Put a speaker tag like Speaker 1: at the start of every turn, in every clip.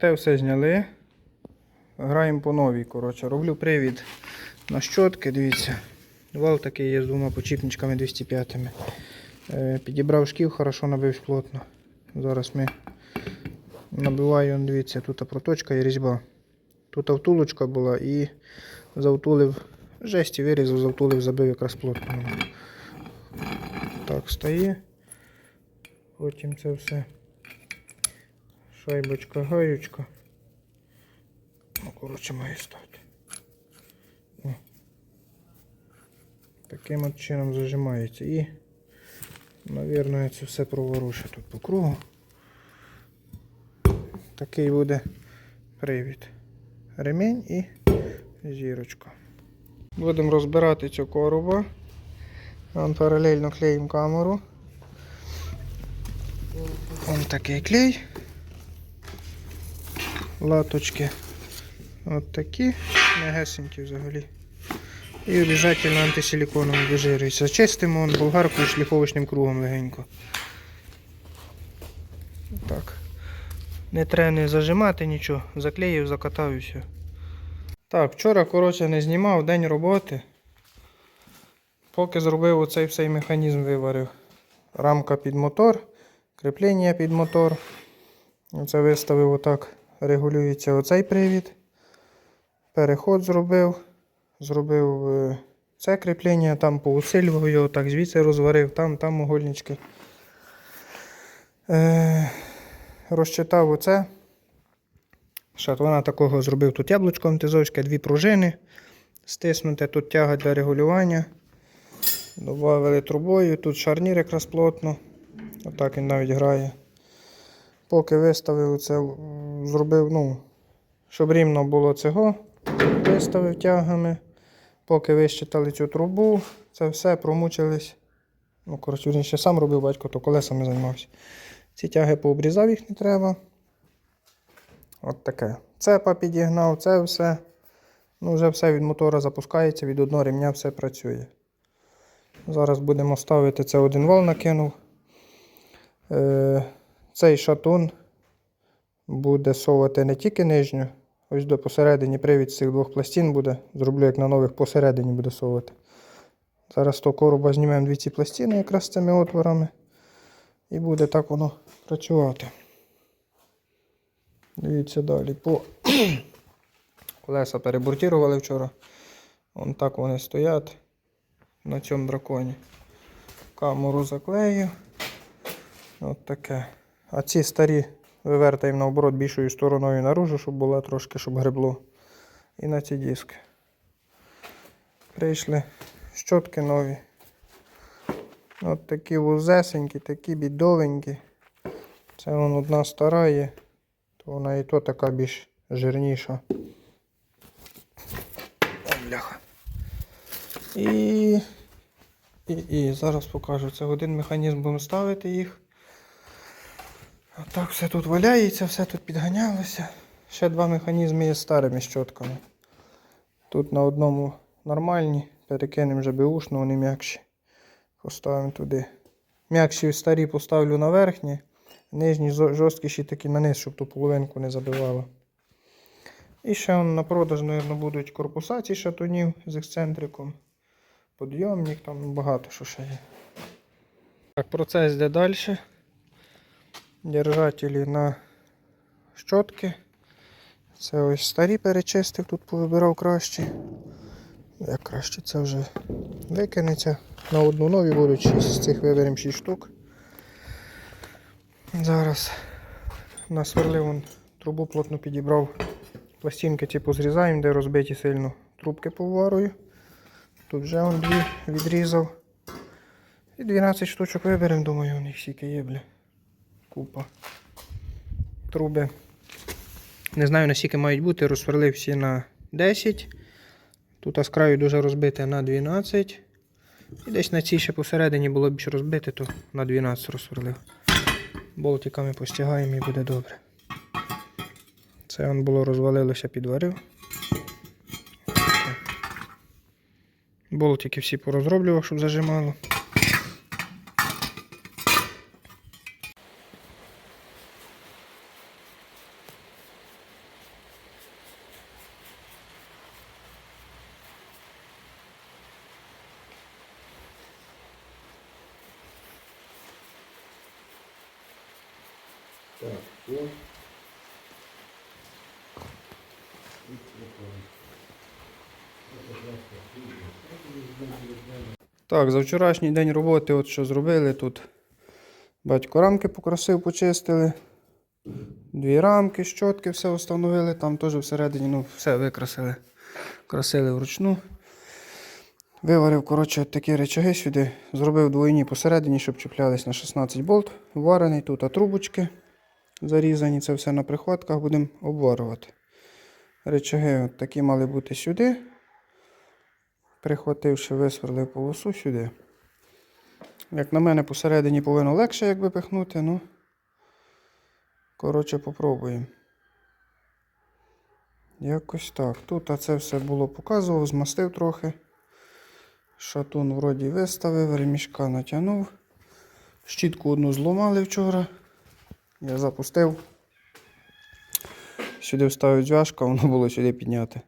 Speaker 1: Те все зняли. Граємо по новій. Коротше. Роблю привід на щотки, дивіться. Вал такий є з двома почіпничками 205. Е, підібрав шків, хорошо набив плотно. Зараз ми набиваю, дивіться, тут проточка і різьба. Тут втулочка була і завтулив, жесті вирізав, завтулив, забив якраз плотно. Так, стає. Потім це все. Шайбочка, гаючка. Ну, коротше, має стати. О. Таким от чином зажимається. І, мабуть, це все проворуше тут по кругу. Такий буде привід. Ремінь і зірочка. Будемо розбирати цю коруба. Вон паралельно клеїмо камеру. Вон такий клей. Латочки. От такі. Мегесенькі взагалі. І обов'язково антисиліконом вижирюється. Чистимо он болгаркою шліфовочним кругом легенько. Так. Не треба не зажимати нічого. Заклеїв, закатав і все. Так, вчора, коротше, не знімав день роботи. Поки зробив оцей всей механізм виварив. Рамка під мотор, кріплення під мотор. Оце виставив отак, регулюється оцей привід. Переход зробив. Зробив е, це кріплення, там поусилював його, так звідси розварив, там, там угольнички. Е, розчитав оце. Шатлона такого зробив тут яблучко антизовське, дві пружини. Стиснуте тут тяга для регулювання. Добавили трубою, тут шарнір якраз плотно. Отак він навіть грає. Поки виставив це, зробив, ну, щоб рівно було цього, виставив тягами. Поки вищитали цю трубу, це все промучились. Ну, коротше, він ще сам робив батько, то колесами займався. Ці тяги пообрізав, їх не треба. От таке. Цепа підігнав, це все. Ну, вже все від мотора запускається, від одного ремня все працює. Зараз будемо ставити це один вал накинув. Е, цей шатун буде совати не тільки нижню, ось до посередині привід з цих двох пластин буде. Зроблю як на нових посередині буде совати. Зараз з того короба знімемо дві ці пластини якраз з цими отворами. І буде так воно працювати. Дивіться далі. По колеса перебуртірували вчора. Вон так вони стоять на цьому драконі. Камеру заклею. От таке. А ці старі вивертаємо наоборот більшою стороною наружу, щоб було трошки, щоб гребло. І на ці диски. Прийшли щотки нові. От такі вузесенькі, такі бідовенькі. Це вон одна стара є, то вона і то така більш жирніша. О, бляха. І, і, і зараз покажу. Це один механізм будемо ставити їх. Отак все тут валяється, все тут підганялося. Ще два механізми є старими щотками. Тут на одному нормальні, перекинемо вже беушно, вони м'якші. Поставимо туди. М'якші старі поставлю на верхні, нижні жорсткіші такі на низ, щоб ту половинку не забивало. І ще на продаж, мабуть, будуть корпуса ці шатунів з ексцентриком. Подйомник, там багато що ще є. Так, процес йде далі. Держателі на щотки. Це ось старі перечистив, тут повибирав краще. Як краще це вже викинеться. На одну нові будуть 6 з цих виберемо 6 штук. Зараз насверлив трубу плотно підібрав. Пластинки ці позрізаємо, де розбиті сильно трубки поварую. Тут вже он дві відрізав. І 12 штучок виберемо, думаю, у них стільки є, бля. Купа. Труби. Не знаю наскільки мають бути, розсверлив всі на 10. Тут з краю дуже розбите на 12. І десь на цій ще посередині було більше розбите, то на 12 розсверлив. Болтиками постягаємо і буде добре. Це он було розвалилося, підварив. Таке. Болтики всі порозроблював, щоб зажимало.
Speaker 2: Так, о.
Speaker 1: Так, за вчорашній день роботи, от що зробили тут. Батько рамки покрасив, почистили. Дві рамки, щотки, все встановили. Там теж всередині ну, все викрасили. Красили вручну. Виварив, коротше, такі речаги сюди. Зробив двойні посередині, щоб чіплялись на 16 болт. Варений тут, а трубочки зарізані. Це все на прихватках будемо обварювати. Речаги такі мали бути сюди. Прихвативши, висверлив полосу сюди. Як на мене, посередині повинно легше як випихнути, ну. Коротше, попробуємо. Якось так. Тут це все було показував, змастив трохи. Шатун вроді виставив, ремішка натягнув. Щітку одну зламали вчора. Я запустив. Сюди вставив дзвяжку, а воно було сюди підняти.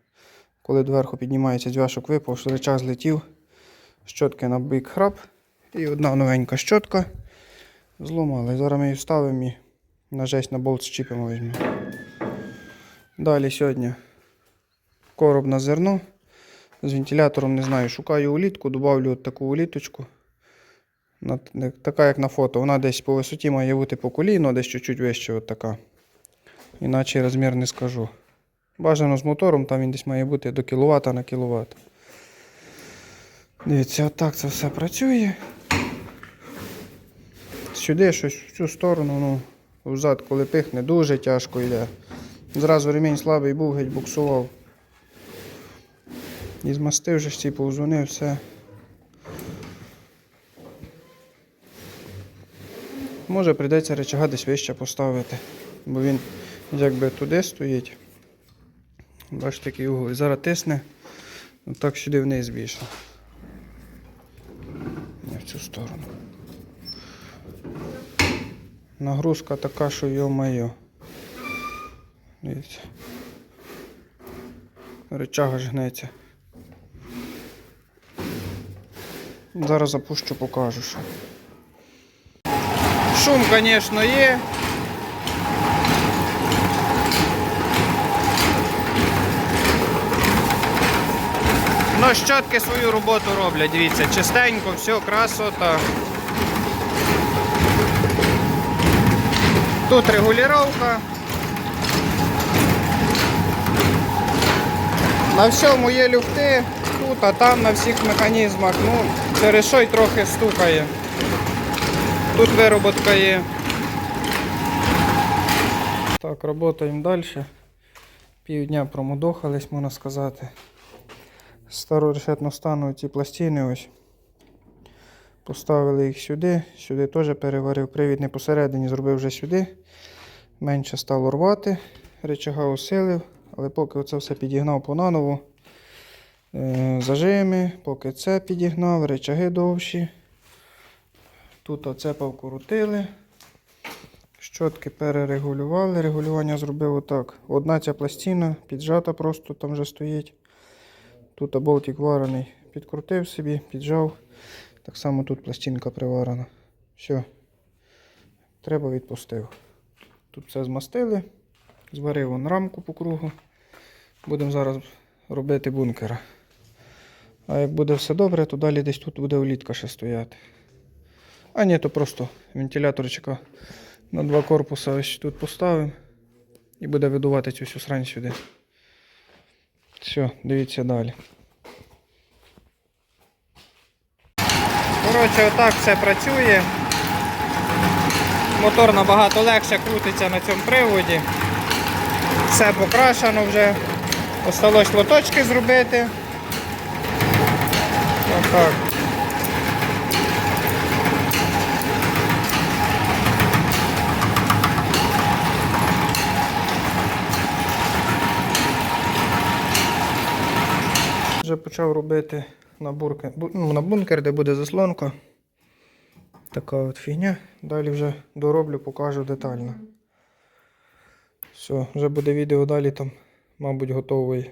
Speaker 1: Коли доверху піднімається дзвяшок випав, речах злетів. Щотки на бік храп. І одна новенька щотка. Зламали. Зараз ми її вставимо і на жесть на болт щіпимо візьмемо. Далі сьогодні короб на зерно. З вентилятором не знаю, шукаю улітку, додавлю от таку уліточку. Така, як на фото. Вона десь по висоті має бути по коліно, десь чуть-чуть вище от така. Іначе розмір не скажу. Бажано з мотором, там він десь має бути до кіловат на кіловат. Дивіться, отак це все працює. Сюди щось в цю сторону, ну, взад, коли пихне, дуже тяжко йде. Зразу ремінь слабий був, геть буксував. І змастив вже ці повзуни, все. Може прийдеться речага десь вище поставити, бо він якби туди стоїть. Бачите, такий угол. І зараз тисне, отак сюди вниз більше. Не в цю сторону. Нагрузка така, що йо-майо. Дивіться. Речага жгнеться. Зараз запущу, покажу що. Шум, звісно, є. Ну, щотки свою роботу роблять, дивіться, чистенько, все, красота. Тут регулювання. На всьому є люфти, тут, а там на всіх механізмах. Ну, через що й трохи стукає. Тут вироботка є. Так, працюємо далі. Півдня промудохались, можна сказати. Стару решетну стану ці пластини ось. Поставили їх сюди, сюди теж переварив привід не посередині, зробив вже сюди. Менше стало рвати, речага усилив, але поки оце все підігнав по наново. Е, зажими, поки це підігнав, речаги довші. Тут оце повкрутили. Щотки перерегулювали. Регулювання зробив отак. Одна ця пластина піджата просто там вже стоїть. Тут болтик варений. Підкрутив собі, піджав. Так само тут пластинка приварена. Все. Треба відпустив. Тут все змастили. Зварив вон рамку по кругу. Будемо зараз робити бункера. А як буде все добре, то далі десь тут буде улітка ще стояти. А ні, то просто вентиляторчика на два корпуса ось тут поставимо. І буде видувати цю всю срань сюди. Все, дивіться далі. Коротше, отак все працює. Мотор набагато легше крутиться на цьому приводі. Все покрашено вже. Осталось лоточки зробити. Отак. Вже почав робити на, бурки, бу- ну, на бункер, де буде заслонка. Така от фігня. Далі вже дороблю, покажу детально. Все, вже буде відео далі там, мабуть, готовий